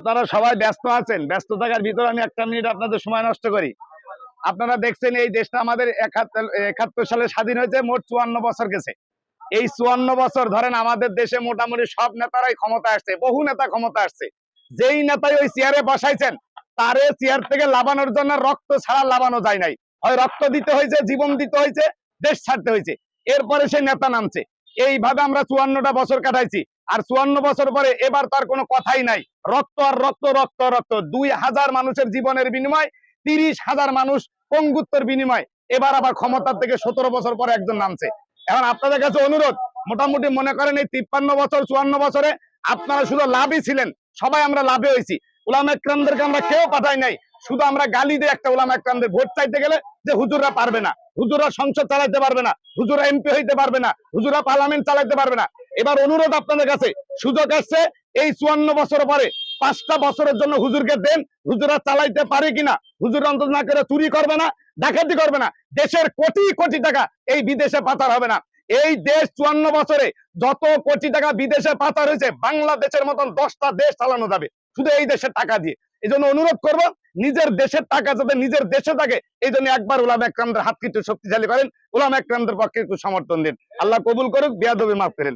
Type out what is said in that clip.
আপনারা সবাই ব্যস্ত আছেন, ব্যস্ত থাকার ভিতরে আমি একটা মিনিট আপনাদের সময় নষ্ট করি। আপনারা দেখছেন এই দেশটা আমাদের একাত্তর সালে স্বাধীন হয়েছে, মোট চুয়ান্ন বছর গেছে। এই চুয়ান্ন বছর ধরেন আমাদের দেশে মোটামুটি সব নেতারাই ক্ষমতা আসছে, বহু নেতা ক্ষমতা আসছে। যেই নেতাই ওই চেয়ারে বসাইছেন, তারে চেয়ার থেকে লাভানোর জন্য রক্ত ছাড়া লাভানো যায় নাই। হয় রক্ত দিতে হয়েছে, জীবন দিতে হয়েছে, দেশ ছাড়তে হয়েছে। এরপরে সেই নেতা নামছে। এইভাবে আমরা চুয়ান্নটা বছর কাটাইছি। আর চুয়ান্ন বছর পরে এবার তার কোনো কথাই নাই। রক্ত আর রক্ত রক্ত রক্ত। দুই হাজার মানুষের জীবনের বিনিময়, তিরিশ হাজার মানুষ পঙ্গুত্তর বিনিময়। এবার আবার ক্ষমতার থেকে সতেরো বছর পরে একজন নামছে। এখন আপনাদের কাছে অনুরোধ, মোটামুটি মনে করেন এই তিপ্পান্ন বছর, চুয়ান্ন বছরে আপনারা শুধু লাভই ছিলেন। সবাই আমরা লাভে হয়েছি। উলাম আমরা কেউ পাঠাই নাই। শুধু আমরা গালি দিয়ে একটা উলাম একরামদের, ভোট চাইতে গেলে যে হুজুররা পারবে না। হুজুররা সংসদ চালাইতে পারবে না হুজুরা এমপি হইতে পারবে না হুজুরা পার্লামেন্ট চালাইতে পারবে না। এবার অনুরোধ আপনাদের কাছে, সুযোগ আসছে, এই চুয়ান্ন বছর পরে পাঁচটা বছরের জন্য হুজুরকে দেন হুজুরা চালাইতে পারে কিনা, হুজুর অন্তত না করে চুরি করবে না, ডাকাতি করবে না, দেশের কোটি কোটি টাকা এই বিদেশে পাচার হবে না। এই দেশ চুয়ান্ন বছরে যত কোটি টাকা বিদেশে পাচার হয়েছে, বাংলাদেশের মতন দশটা দেশ চালানো যাবে। শুধু এই দেশের টাকা দিয়ে। এই জন্য অনুরোধ করব, নিজের দেশের টাকা যাতে নিজের দেশে থাকে এই জন্য একবার উলাম একরামদের হাত কিছু শক্তিশালী করেন। উলাম একরামদের পক্ষে একটু সমর্থন দিন। আল্লাহ কবুল করুক, বিয়াদবি মাফ করেন।